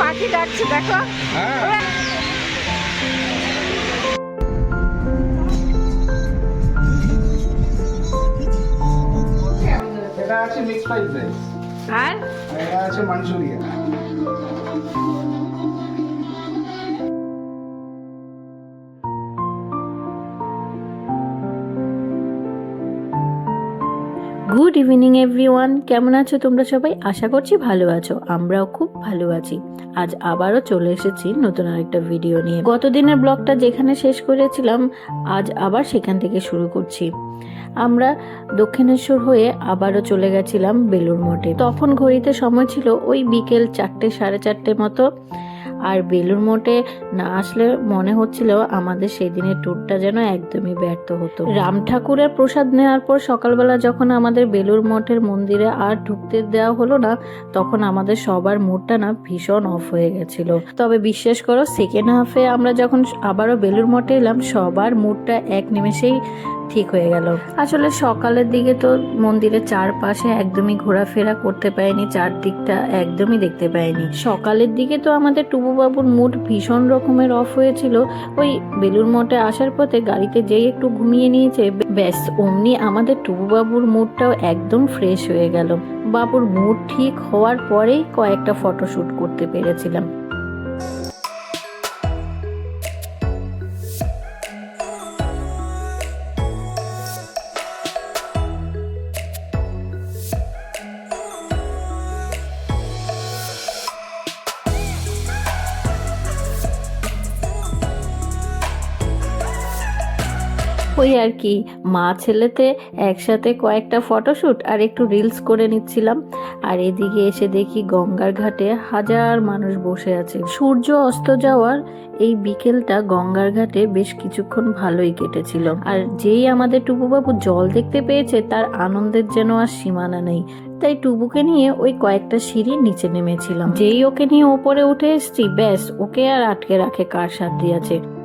পাখি ডাকছে দেখো। হ্যাঁ। এটা আছে মিক্স ফ্রাইড রাইস আর? এটা আছে মাঞ্চুরিয়ান গুড ইভিনিং এভরিওয়ান কেমন আছো তোমরা সবাই? আশা করছি ভালো আছো। আমরাও খুব ভালো আছি। আজ আবারও চলে এসেছি নতুন আরেকটা ভিডিও নিয়ে। গত দিনের ব্লগটা যেখানে শেষ করেছিলাম, আজ আবার সেখান থেকে শুরু করছি। আমরা দক্ষিণেশ্বর হয়ে আবারও চলে গেছিলাম বেলুর মঠে। তখন ঘড়িতে সময় ছিল ওই বিকেল চারটে, সাড়ে চারটে মতো। আর বেলুর মঠে না আসলে মনে হচ্ছিল আমাদের সেই দিনের ট্যুরটা যেন একদমই ব্যর্থ হতো। রাম ঠাকুরের প্রসাদ নেওয়ার পর সকালবেলা যখন আমাদের বেলুর মঠের মন্দিরে আর ঢুকতে দেওয়া হলো না, তখন আমাদের সবার মুডটা না ভীষণ অফ হয়ে গেছিল। তবে বিশ্বাস করো সেকেন্ড হাফে আমরা যখন আবারও বেলুর মঠে এলাম, সবার মুডটা এক নিমেষেই ঠিক হয়ে গেল। আসলে সকালের দিকে তো মন্দিরের চারপাশে একদমই ঘোরাফেরা করতে পারিনি, চারদিকটা একদমই দেখতে পাইনি। সকালের দিকে তো আমাদের টুবুবাবুর মুড ভীষণ রকমের অফ হয়েছিল। ওই বেলুর মঠে আসার পথে গাড়িতে যেই একটু ঘুমিয়ে নিয়েছে, ব্যাস, অমনি আমাদের টুবুবাবুর মুডটাও একদম ফ্রেশ হয়ে গেল। বাবুর মুড ঠিক হওয়ার পরেই কয়েকটা ফটোশ্যুট করতে পেরেছিলাম। ওই আর কি। মা ছেলেতে একসাথে কয়েকটা ফটোশ্যুট আর একটু রিলস করে নিচ্ছিলাম। আর এদিকে এসে দেখি গঙ্গার ঘাটে হাজার মানুষ বসে আছে। সূর্য অস্ত যাওয়ার এই বিকেলটা গঙ্গার ঘাটে বেশ কিছুক্ষণ ভালোই কেটেছিল। আর যেই আমাদের টুপুবাবু জল দেখতে পেয়েছে, তার আনন্দের যেন আর সীমানা নেই। তাই টুবুকে নিয়ে ওই কয়েকটা সিঁড়ি নিচে নেমেছিলাম। যেই ওকে নিয়ে ওপরে উঠে এসছি, ব্যাস, ওকে আর আটকে রাখে কার সাথ দিয়েছে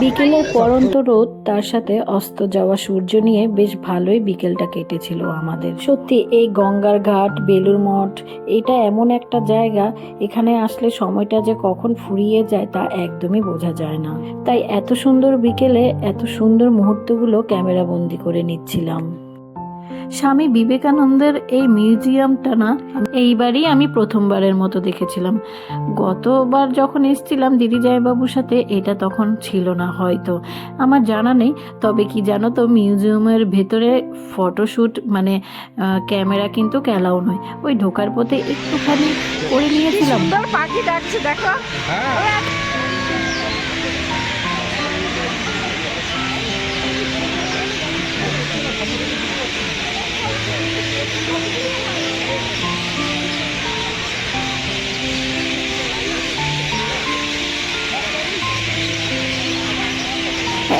বিকেলের পরন্ত রোদ তার সাথে অস্ত যাওয়া সূর্য নিয়ে বেশ ভালোই বিকেলটা কেটেছিল আমাদের। সত্যি, এই গঙ্গার ঘাট, বেলুর মঠ, এটা এমন একটা জায়গা, এখানে আসলে সময়টা যে কখন ফুরিয়ে যায় তা একদমই বোঝা যায় না। তাই এত সুন্দর বিকেলে এত সুন্দর মুহূর্তগুলো ক্যামেরা বন্দি করে নিচ্ছিলাম। স্বামী বিবেকানন্দের এই মিউজিয়ামটা না এইবারই আমি প্রথমবারের মতো দেখেছিলাম। গতবার যখন এসেছিলাম দিদি জায়বাবুর সাথে এটা তখন ছিল না হয়তো। আমার জানা নেই তবে কি জানো তো মিউজিয়ামের ভেতরে ফটোশ্যুট মানে ক্যামেরা কিন্তু ক্যালাও নয়। ওই ঢোকার পথে একটুখানি করে নিয়েছিলাম। পাখি ডাকছে দেখো।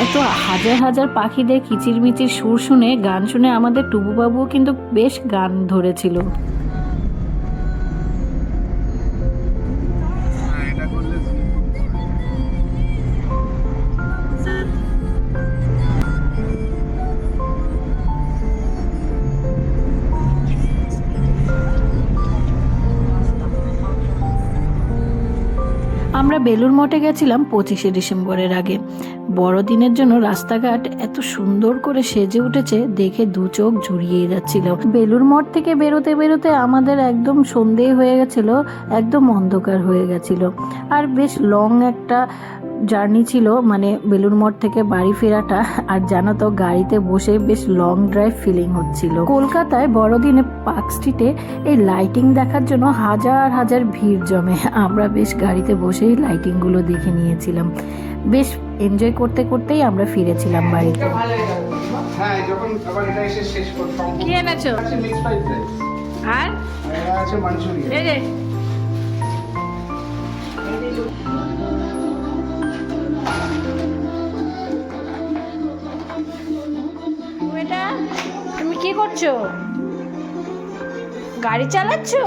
এত হাজার হাজার পাখিদের কিচিরমিচির সুর শুনে গান শুনে আমাদের টুবুবাবুও কিন্তু বেশ গান ধরেছিল। বেলুর মঠে গেছিলাম পঁচিশে ডিসেম্বরের আগে। বড়দিনের জন্য রাস্তাঘাট এত সুন্দর করে সেজে উঠেছে, দেখে দু চোখ জুড়িয়ে যাচ্ছিল। বেলুর মঠ থেকে বেরোতে বেরোতে আমাদের একদম সন্ধে হয়ে গেছিল, একদম অন্ধকার হয়ে গেছিল। আর বেশ লং একটা জার্নি ছিল মানে বেলুর মঠ থেকে বাড়ি ফেরাটা। আর জানো তো গাড়িতে বসে বেশ লং ড্রাইভ ফিলিং হচ্ছিল। কলকাতায় বড়দিনে পার্ক স্ট্রিটে এই লাইটিং দেখার জন্য হাজার হাজার ভিড় জমে। আমরা বেশ গাড়িতে বসেই লাইটিংগুলো দেখে নিয়েছিলাম। বেশ এনজয় করতে করতেই আমরা ফিরেছিলাম বাড়িতে। হয়ে গেল। যখন আবার এটা এসে শেষ করতাম। কি এনেছো? আছে মিক্স ফ্রাইড রাইস আর? আর আছে মাঞ্চুরিয়ান এই কি করছ? গাড়ি চালাচ্ছো?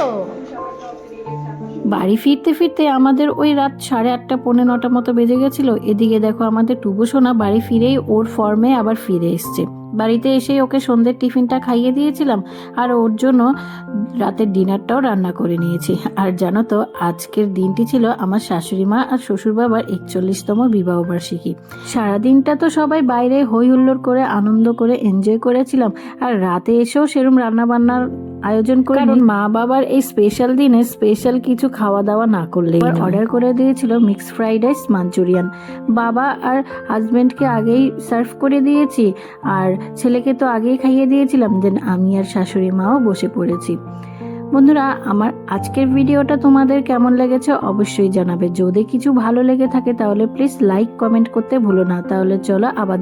বাড়ি ফিরতে ফিরতে আমাদের ওই রাত সাড়ে আটটা, পৌনে নটা মতো বেজে গেছিল। এদিকে দেখো আমাদের টুবু সোনা বাড়ি ফিরেই ওর ফর্মে আবার ফিরে এসছে। বাড়িতে এসেই ওকে সন্ধ্যের টিফিনটা খাইয়ে দিয়েছিলাম আর ওর জন্য রাতের ডিনারটাও রান্না করে নিয়েছি। আর জানো তো, আজকের দিনটি ছিল আমার শাশুড়ি মা আর শ্বশুর বাবার একচল্লিশতম বিবাহবার্ষিকী সারাদিনটা তো সবাই বাইরে হই হুল্লোড় করে, আনন্দ করে এনজয় করেছিলাম। আর রাতে এসেও সেরম রান্না বান্নার আয়োজন করে কারণ মা বাবার এই স্পেশাল দিনে স্পেশাল কিছু খাওয়া দাওয়া না করলেই অর্ডার করে দিয়েছিল মিক্স ফ্রাইড রাইস মাঞ্চুরিয়ান বাবা আর হাজব্যান্ডকে আগেই সার্ভ করে দিয়েছি আর ছেলেকে তো আগেই খাইয়ে দিয়েছিলাম দেন আমি আর শাশুড়ি মাও বসে পড়েছি। বন্ধুরা আমার আজকের ভিডিওটা তোমাদের কেমন লেগেছে অবশ্যই জানাবে। যদি কিছু ভালো লেগে থাকে তাহলে প্লিজ লাইক কমেন্ট করতে ভুলো না। তাহলে চলো আবার